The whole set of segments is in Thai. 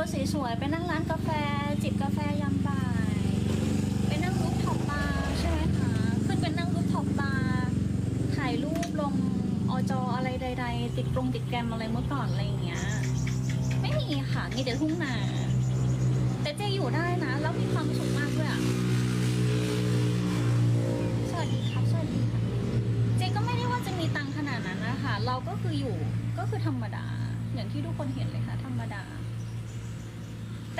ตัวสวยๆไปนั่งร้านกาแฟ จิบกาแฟยามบ่ายไปนั่งรูปท็อปบาร์ใช่ไหมคะขึ้นไปนั่งรูปท็อปบาร์ถ่ายรูปลงอจออะไรใด ๆ ติดกรงติดแกรมอะไรเมื่อก่อนอะไรอย่างเงี้ย ไม่มีค่ะมีแต่ทุ่งนาแต่เจอยู่ได้นะ แล้วมีความสุขมากด้วยอะสวัสดีครับสวัสดีค่ะเจก็ไม่ได้ว่าจะมีตังขนาดนั้นนะคะ เราก็คืออยู่ก็คือธรรมดา อย่างที่ทุกคนเห็นเลยค่ะ ธรรมดา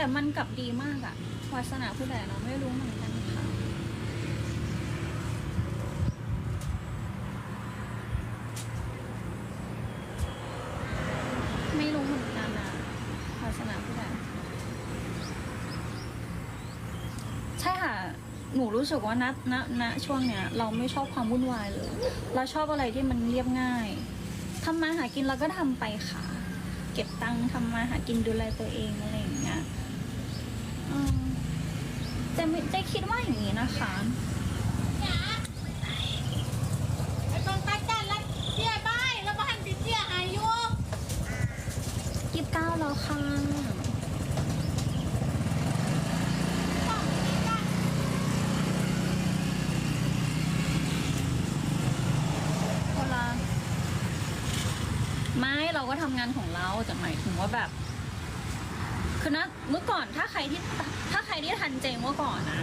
แต่มันกลับดีมากอะวาสนาผู้ใดเนาะไม่รู้เหมือนกันค่ะ ไม่รู้เหมือนกันอะวาสนาผู้ใดใช่ค่ะ หนูรู้สึกว่าณณณช่วงเนี้ย เราไม่ชอบความวุ่นวายเลย เราชอบอะไรที่มันเรียบง่ายทำมาหากินเราก็ทำไปค่ะ เก็บตังค์ทำมาหากินดูแลตัวเองอะไรอย่างเงี้ย ออแต่ไม่แต่คิดว่าอย่างนี้นะคะไอ้คนตาจันแล้วเตี้ยบ้ายแล้วบ้านติดเตี้ยอายุยี่สิบเก้าแล้วค่ะ คนละไม่เราก็ทำงานของเราแต่หมายถึงว่าแบบ คือนะเมื่อก่อนถ้าใครที่ถ้าใครที่ทันเจเมื่อก่อนนะ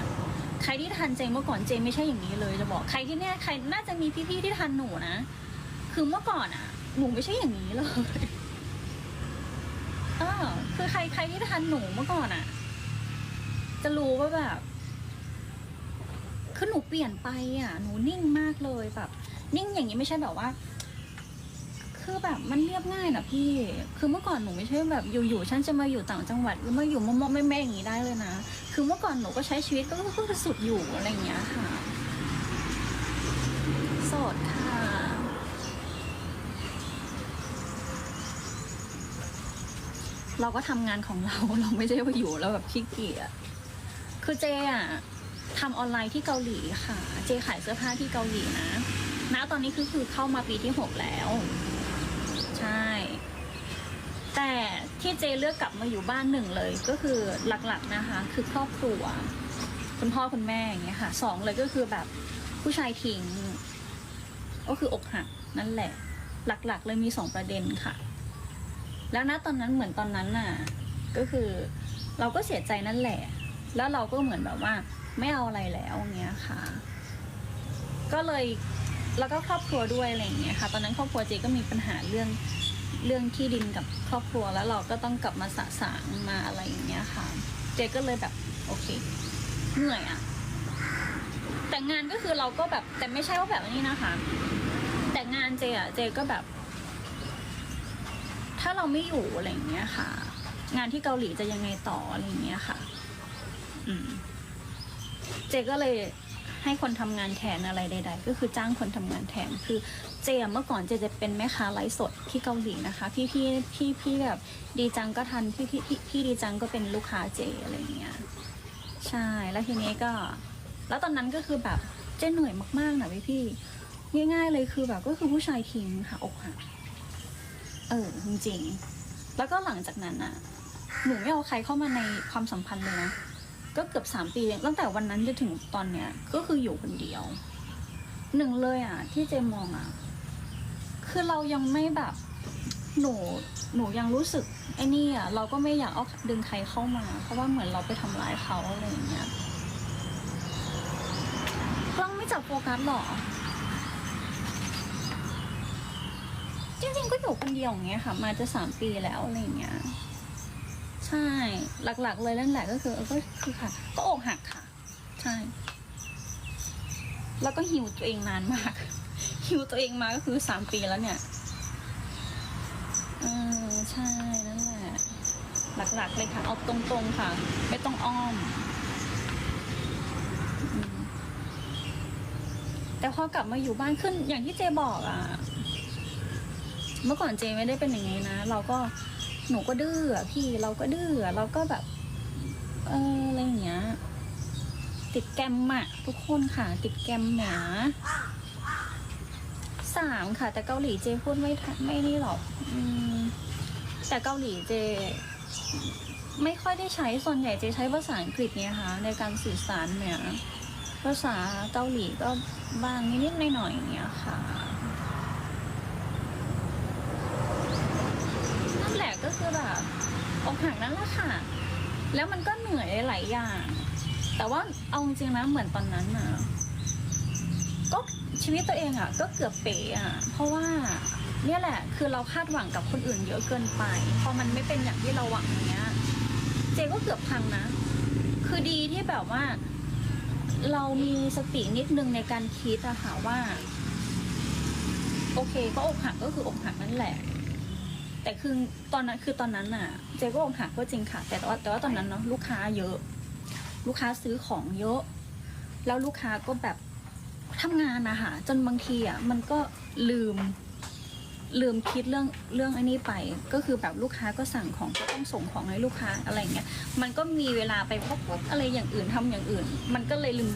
ใครที่ทันเจเมื่อก่อนเจไม่ใช่อย่างนี้เลยจะบอกใครที่เนี่ยใครน่าจะมีพี่ๆที่ทันหนูนะคือเมื่อก่อนอะหนูไม่ใช่อย่างนี้เลยเออคือใครใครที่ทันหนูเมื่อก่อนอะจะรู้ว่าแบบคือหนูเปลี่ยนไปอะหนูนิ่งมากเลยแบบ นิ่งอย่างนี้ไม่ใช่แบบว่า คือแบบมันเรียบง่ายนะพี่ คือเมื่อก่อนหนูไม่ใช่แบบอยู่ๆฉันจะมาอยู่ต่างจังหวัดหรือมาอยู่มอมๆแม่ๆอย่างนี้ได้เลยนะ คือเมื่อก่อนหนูก็ใช้ชีวิตก็ก็คือสุดอยู่อะไรอย่างเงี้ยค่ะ โสดค่ะเราก็ทำงานของเราเราไม่ใช่ว่าอยู่แล้วแบบขี้เกียจ คือเจอะทำออนไลน์ที่เกาหลีค่ะ เจขายเสื้อผ้าที่เกาหลีนะ ณ ตอนนี้คือคือเข้ามาปีที่หกแล้ว ช่ แต่ที่เจเลือกกลับมาอยู่บ้านหนึ่งเลยก็คือหลักๆนะคะ คือครอบครัว คุณพ่อคุณแม่อย่างเงี้ยค่ะสองเลยก็คือแบบผู้ชายทิ้งก็คืออกหักนั่นแหละ หลักๆ เลยมีสองประเด็นค่ะ แล้วนะตอนนั้นเหมือนตอนนั้นน่ะ ก็คือเราก็เสียใจนั่นแหละ แล้วเราก็เหมือนแบบว่า ไม่เอาอะไรแล้วเงี้ยค่ะ ก็เลย แล้วก็ครอบครัวด้วยอะไรอย่างเงี้ยค่ะ ตอนนั้นครอบครัวเจก็มีปัญหาเรื่องเรื่องที่ดินกับครอบครัวแล้วเราก็ต้องกลับมาสะสางมาอะไรอย่างเงี้ยค่ะ เจก็เลยแบบโอเคเหนื่อยอะแต่งานก็คือเราก็แบบแต่ไม่ใช่ว่าแบบนี้นะคะ แต่งานเจอะเจก็แบบ ถ้าเราไม่อยู่อะไรอย่างเงี้ยค่ะ งานที่เกาหลีจะยังไงต่ออะไรอย่างเงี้ยค่ะ อืม เจก็เลย ให้คนทำงานแทนอะไรใด ๆ ก็คือจ้างคนทำงานแทนคือเจอะเมื่อก่อนเจจะเป็นแม่ค้าไลฟ์สดที่เกาหลีนะคะ พี่พี่พี่พี่แบบดีจังก็ทันพี่พี่พี่พี่ดีจังก็เป็นลูกค้าเจอะไรอย่างเงี้ยใช่แล้วทีนี้ก็ แล้วตอนนั้นก็คือแบบเจเหนื่อยมากๆนะพี่พี่ง่ายๆเลยคือแบบก็คือผู้ชายทิ้งค่ะอกหักเออจริงๆ แล้วก็หลังจากนั้นอะหนูไม่เอาใครเข้ามาในความสัมพันธ์เลยนะ ก็เกือบสามปีตั้งแต่วันนั้นจนถึงตอนเนี้ย ก็คืออยู่คนเดียว หนึ่งเลยอะ ที่เจมองอะ คือเรายังไม่แบบหนูหนูยังรู้สึกไอ้นี่อะเราก็ไม่อยากเอาดึงใครเข้ามา เพราะว่าเหมือนเราไปทำร้ายเขาอะไรอย่างเงี้ยกล้องไม่จับโฟกัสหรอ จริงๆก็อยู่คนเดียวอย่างเงี้ยค่ะ มาจะสามปีแล้วอะไรอย่างเงี้ย ใช่หลักๆ เลยนั่นแหละก็คือเออก็คือค่ะ ก็อกหักค่ะ ใช่ แล้วก็หิวตัวเองนานมาก หิวตัวเองมาก็คือสามปีแล้วเนี่ยเออใช่นั่นแหละ หลักๆเลยค่ะ เอาตรงๆค่ะ ไม่ต้องอ้อมแต่พอกลับมาอยู่บ้านขึ้นอย่างที่เจบอกอะ เมื่อก่อนเจไม่ได้เป็นอย่างนี้นะ เราก็ หนูก็ดื้ออะพี่เราก็ดื้อเราก็แบบ เอออะไรอย่างเงี้ย ติดแกมอะทุกคนค่ะ ติดแกมหนาสามค่ะ แต่เกาหลีเจพูดไม่ไม่นี่หรอกอแต่เกาหลีเจ ไม่ค่อยได้ใช้ส่วนใหญ่เจใช้ภาษาอังกฤษเนี่ยค่ะในการสื่อสารเนี่ยภาษาเกาหลีก็บ้างนิดๆหน่อยๆอย่างเงี้ยค่ะ นั่นแหละก็ คือแบบอกหักนั่นแหละค่ะ แล้วมันก็เหนื่อยหลายอย่าง แต่ว่าเอาจริงๆนะเหมือนตอนนั้นน่ะ ก็ชีวิตตัวเองอะ ก็เกือบเป๋อะ เพราะว่าเนี่ยแหละ คือเราคาดหวังกับคนอื่นเยอะเกินไป พอมันไม่เป็นอย่างที่เราหวังอย่างเงี้ย เจก็เกือบพังนะ คือดีที่แบบว่า เรามีสตินิดนึงในการคิดอะค่ะว่า โอเค ก็อกหักก็คืออกหักนั่นแหละ แต่คือตอนนั้นคือตอนนั้นน่ะ เจ๊ก็อกหักก็จริงค่ะ แต่ว่าแต่ว่าตอนนั้นเนาะลูกค้าเยอะ ลูกค้าซื้อของเยอะ แล้วลูกค้าก็แบบทำงานนะคะจนบางทีอะมันก็ลืม ลืมคิดเรื่องเรื่องอันนี้ไป ก็คือแบบลูกค้าก็สั่งของก็ต้องส่งของให้ลูกค้าอะไรเงี้ยมันก็มีเวลาไปพบอะไรอย่างอื่นทำอย่างอื่น มันก็เลยลืม